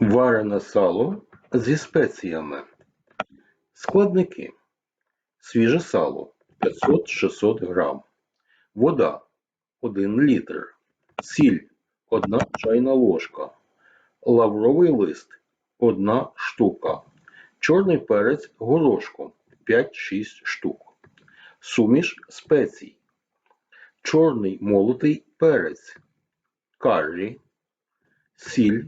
Варене сало зі спеціями. Складники. Свіже сало 500-600 грам. Вода 1 літр. Сіль 1 чайна ложка. Лавровий лист 1 штука. Чорний перець горошком 5-6 штук. Суміш спецій. Чорний молотий перець. Каррі. Сіль.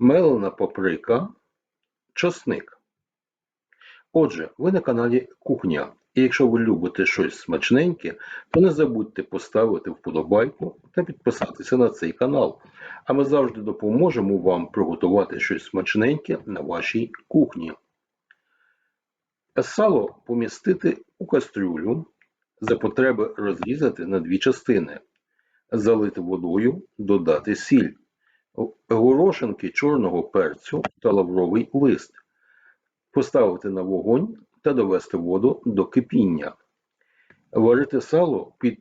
Мелена паприка. Часник. Отже, ви на каналі Кухня. І якщо ви любите щось смачненьке, то не забудьте поставити вподобайку та підписатися на цей канал. А ми завжди допоможемо вам приготувати щось смачненьке на вашій кухні. Сало помістити у кастрюлю, за потреби розрізати на дві частини, залити водою, додати сіль, горошинки чорного перцю та лавровий лист, поставити на вогонь та довести воду до кипіння. Варити сало під,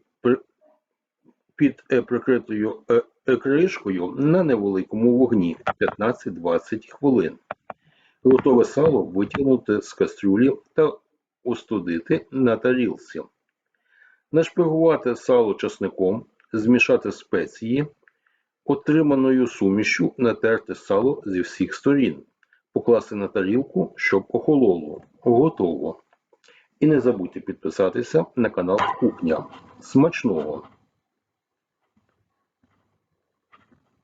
під е, прикритою е, е, кришкою на невеликому вогні 15-20 хвилин. Готове сало витягнути з кастрюлі та остудити на тарілці. Нашпигувати сало часником, змішати спеції, отриманою сумішю натерти сало зі всіх сторін, покласти на тарілку, щоб охололо. Готово. І не забудьте підписатися на канал Кухня. Смачного!